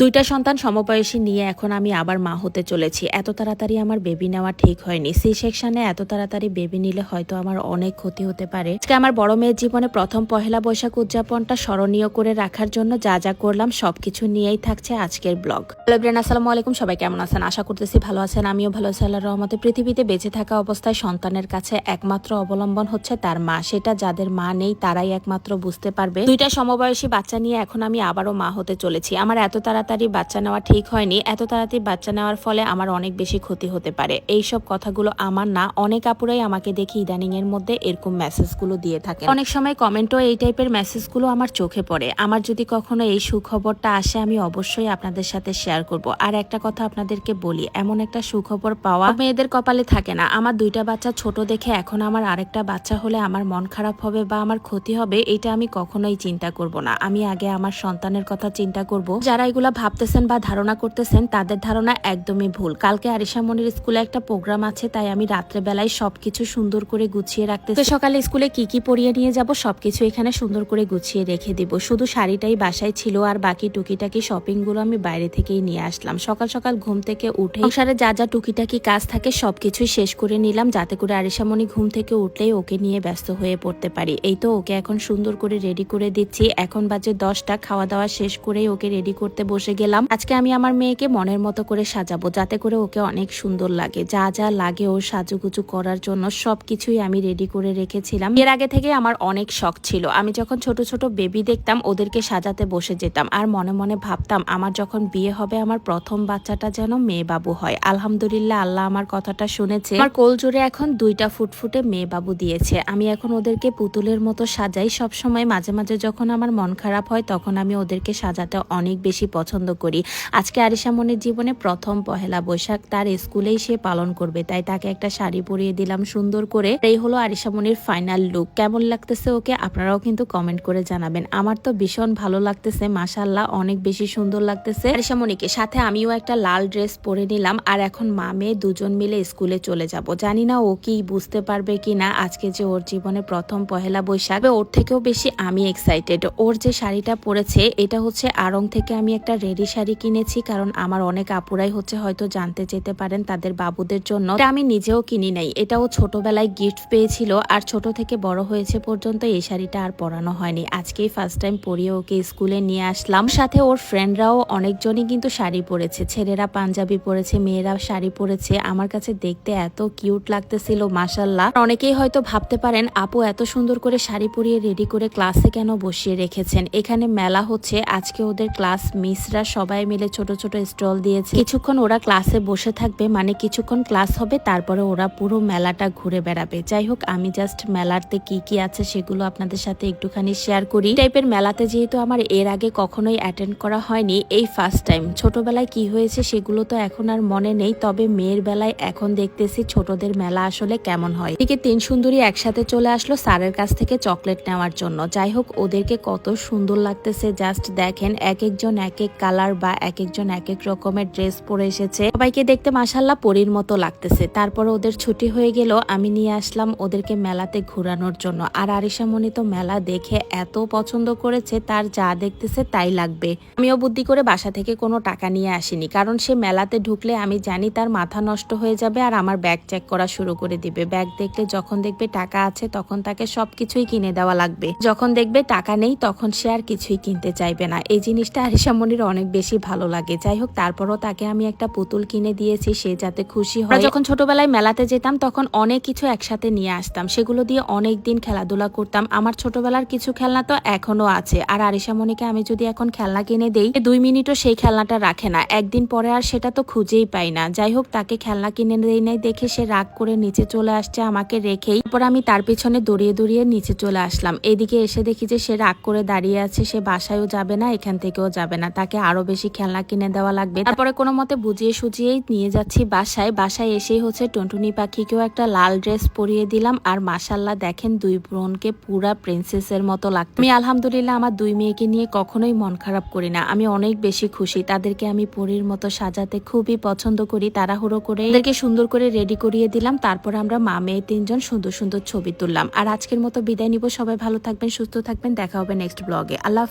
দুইটা সন্তান সমবয়সী নিয়ে এখন আমি আবার মা হতে চলেছি। এত তাড়াতাড়ি আমার বেবি নেওয়া ঠিক হয়নি। সি সেকশনে এত তাড়াতাড়ি বেবি নিলে হয়তো আমার অনেক ক্ষতি হতে পারে। আজকে আমার বড় মেয়ের জীবনে প্রথম পহেলা বৈশাখ উদযাপনটা স্মরণীয় করে রাখার জন্য যা যা করলাম সবকিছু নিয়েই থাকছে আজকের ব্লগ। হ্যালো আসসালামু আলাইকুম। সবাই কেমন আছেন? আশা করতেছি ভালো আছেন। আমিও ভালো আছি আল্লাহর রহমতে। পৃথিবীতে বেঁচে থাকা অবস্থায় সন্তানের কাছে একমাত্র অবলম্বন হচ্ছে তার মা। সেটা যাদের মা নেই, তারাই একমাত্র বুঝতে পারবে। দুইটা সমবয়সী বাচ্চা নিয়ে এখন আমি আবারও মা হতে চলেছি। আমার এত তাড়াতাড়ি বাচ্চা নেওয়া ঠিক হয়নি, এত তাড়াতাড়ি বাচ্চা নেওয়ার ফলে আমার অনেক বেশি ক্ষতি হতে পারে। এই সব কথাগুলো আমার না, অনেক আপুরাই আমাকে দেখি ইদানিং এর মধ্যে এরকম মেসেজগুলো দিয়ে থাকে অনেক সময় কমেন্টও এই টাইপের মেসেজগুলো আমার চোখে পড়ে। আমার যদি কখনো এই সুখবরটা আসে, আমি অবশ্যই আপনাদের সাথে শেয়ার করব। আর একটা কথা আপনাদেরকে বলি, এমন একটা সুখবর পাওয়া মেয়েদের কপালে থাকে না। আমার দুইটা বাচ্চা ছোট দেখে এখন আমার আরেকটা বাচ্চা হলে আমার মন খারাপ হবে বা আমার ক্ষতি হবে, এটা আমি কখনোই চিন্তা করব না। আমি আগে আমার সন্তানের কথা চিন্তা করব, যারা এগুলা ভাবতেছেন বা ধারণা করতেছেন তাদের ধারণা একদমই ভুল। কালকে আরিশা মনির স্কুলে একটা প্রোগ্রাম আছে তাই আমি রাত্রে বেলায় সবকিছু সুন্দর করে গুছিয়ে রাখতে সকালে স্কুলে কি কি পরিয়ে নিয়ে যাব সবকিছু এখানে সুন্দর করে গুছিয়ে রেখে দিব। শুধু শাড়িটাই বাসায় ছিল আর বাকি টুকিটাকি শপিংগুলো আমি বাইরে থেকেই নিয়ে আসলাম। সকাল সকাল ঘুম থেকে উঠে সংসারে যা যা টুকিটাকি কাজ থাকে সবকিছুই শেষ করে নিলাম যাতে করে আরিশামণি ঘুম থেকে উঠলেই ওকে নিয়ে ব্যস্ত হয়ে পড়তে পারি। এই তো ওকে এখন সুন্দর করে রেডি করে দিচ্ছি। এখন বাজে দশটা খাওয়া দাওয়া শেষ করেই ওকে রেডি করতে বসে গেলাম। আজকে আমি আমার মেয়েকে মনের মতো করে সাজাবো, যাতে করে ওকে অনেক সুন্দর লাগে। যা যা লাগে ওর সাজুগুজু করার জন্য সবকিছুই আমি রেডি করে রেখেছিলাম। এর আগে থেকে আমার অনেক শখ ছিল। আমি যখন ছোট ছোট বেবি দেখতাম, ওদেরকে সাজাতে বসে যেতাম। আর মনে মনে ভাবতাম, আমার যখন বিয়ে হবে, আমার প্রথম বাচ্চাটা যেন মেয়ে বাবু হয়। আলহামদুলিল্লাহ, আল্লাহ আমার কথাটা শুনেছে। আমার কোল জোরে এখন দুইটা ফুটফুটে মেয়ে বাবু দিয়েছে। আমি এখন ওদেরকে পুতুলের মতো সাজাই। সব সময় মাঝে মাঝে যখন আমার মন খারাপ হয়, তখন আমি ওদেরকে সাজাতে অনেক বেশি পছন্দ করি। আজকে আরিশা মনির জীবনে প্রথম পহেলা বৈশাখ, তার স্কুলেই সে পালন করবে, তাই তাকে একটা শাড়ি পরিয়ে দিলাম সুন্দর করে। এই হলো আরিশা মনির ফাইনাল লুক কেমন লাগতেছে ওকে? আপনারাও কিন্তু কমেন্ট করে জানাবেন। আমার তো ভীষণ ভালো লাগতেছে মাসাল্লাহ অনেক বেশি সুন্দর লাগতেছে। আরিশা মনিকে সাথে আমিও একটা লাল ড্রেস পরে নিলাম, আর এখন মা মেয়ে দুজন মিলে স্কুলে চলে যাব। জানি না ও কি বুঝতে পারবে কি না আজকে যে ওর জীবনে প্রথম পহেলা বৈশাখ, ওর থেকেও বেশি আমি এক্সাইটেড ওর যে শাড়িটা পরেছে, এটা হচ্ছে আড়ং থেকে আমি একটা রেডি শাড়ি কিনেছি কারণ আমার অনেক আপুরাই হচ্ছে হয়তো জানতে যেতে পারেন তাদের বাবুদের জন্য। আমি নিজেও কিনি নাই। এটাও ছোটবেলায় গিফট পেয়েছিল আর ছোট থেকে বড় হয়েছে পর্যন্ত এই শাড়িটা আর পরানো হয়নি। আজকেই ফার্স্ট টাইম পরিয়ে ওকে স্কুলে নিয়ে আসলাম। সাথে ওর ফ্রেন্ডরাও অনেকজনই কিন্তু শাড়ি পরেছে। ছেলেরা পাঞ্জাবি পরেছে, মেয়েরা শাড়ি পরেছে। আমার কাছে দেখতে এত কিউট লাগতেছিল মাসাল্লাহ অনেকেই হয়তো ভাবতে পারেন, আপু, এত সুন্দর করে শাড়ি পরিয়ে রেডি করে ক্লাসে কেন বসিয়ে রেখেছেন? এখানে মেলা হচ্ছে। আজকে ওদের ক্লাস মিসরা সবাই মিলে ছোট ছোট স্টল দিয়েছে। কিছুক্ষণ ওরা ক্লাসে বসে থাকবে মানে কিছুক্ষণ ক্লাস হবে, তারপরে ওরা পুরো মেলাটা ঘুরে বেড়াবে। যাই হোক, আমি জাস্ট মেলাতে কি কি আছে সেগুলো আপনাদের সাথে একটুখানি শেয়ার করি। টাইপের মেলাতে যেহেতু আমার এর আগে কখনোই অ্যাটেন্ড করা হয়নি, এই ফার্স্ট টাইম ছোটবেলায় কি হয়েছে সেগুলো তো এখন আর মনে নেই, তবে মেয়ের বেলায় এখন দেখতেছি ছোটদের মেলা আসলে কেমন হয়। এদিকে তিন সুন্দরী একসাথে চলে আসলো স্যারের কাছ থেকে চকলেট নেওয়ার জন্য। যাই হোক, ওদেরকে কত সুন্দর লাগতেছে জাস্ট দেখেন, এক একজন এক এক কালার বা এক একজন এক এক রকমের ড্রেস পরে এসেছে। সবাইকে দেখতে মাসাল্লাহ পরীর মতো লাগতেছে। তারপর ওদের ছুটি হয়ে গেল, আমি নিয়ে আসলাম ওদেরকে মেলাতে ঘোরানোর জন্য। আর আরিশা মনি তো মেলা দেখে এত পছন্দ করেছে, তার যা দেখতেছে তাই লাগবে। আমিও বুদ্ধি করে বাসা থেকে কোনো টাকা নিয়ে আসিনি, কারণ সে মেলাতে ঢুকলে আমি জানি তার মাথা নষ্ট হয়ে যাবে আর আমার ব্যাগ চেক করা শুরু করে দিবে। ব্যাগ দেখলে যখন দেখবে টাকা আছে তখন তাকে সবকিছুই কিনে দেওয়া লাগবে। যখন দেখবে টাকা নেই তখন সে আর কিছুই কিনতে চাইবে না। এই জিনিসটা আরিশা মনির অনেক বেশি ভালো লাগে। যাই হোক তারপরও তাকে আমি একটা পুতুল কিনে দিয়েছি সে যাতে খুশি হয়। যখন ছোটবেলায় মেলাতে যেতাম তখন অনেক কিছু একসাথে নিয়ে আসতাম। সেগুলো দিয়ে অনেক দিন খেলাধুলা করতাম। আমার ছোটবেলার কিছু খেলনা তো এখনও আছে। আর আরিশা মনিকে আমি যদি এখন খেলনা কিনে দেই দুই মিনিটও সেই খেলনাটা রাখে না। একদিন পরে আর সেটা তো খুঁজেই পাই না। যাই হোক তাকে খেলনা কিনে দেই নাই দেখে সে রাগ করে নিচে চলে আসছে আমাকে রেখেই। তারপর আমি তার পিছনে দৌড়িয়ে দৌড়িয়ে নিচে চলে আসলাম। এদিকে এসে দেখি যে সে রাগ করে দাঁড়িয়ে আছে। সে বাসায়ও যাবে না এখান থেকেও যাবে না। তাকে আরও বেশি খেলনা কিনে দেওয়া লাগবে। তারপরে কোনো মতে বুঝিয়ে সুজিয়েই নিয়ে যাচ্ছি বাসায়। বাসায় এসেই হচ্ছে টুনটুনি পাখিকেও একটা লাল ড্রেস পরিয়ে দিলাম। আর মাসাল্লাহ দেখেন দুই বোনকে পুরা প্রিন্সেসের মতো লাগতো আমি আলহামদুলিল্লাহ আমার দুই মেয়েকে নিয়ে কখনোই মন খারাপ করি না। আমি অনেক বেশি খুশি। তাদেরকে আমি পরীর মতো সাজাতে খুবই পছন্দ করি। তাড়াহুড়ো করে এদেরকে সুন্দর করে রেডি করিয়ে দিলাম। তারপর আমরা মা, মেয়ে তিনজন সুন্দর সুন্দর ছবি তুললাম। আর আজকের মতো বিদায় নিব। সবাই ভালো থাকবেন, সুস্থ থাকবেন। দেখা হবে নেক্সট ব্লগে। আল্লাহ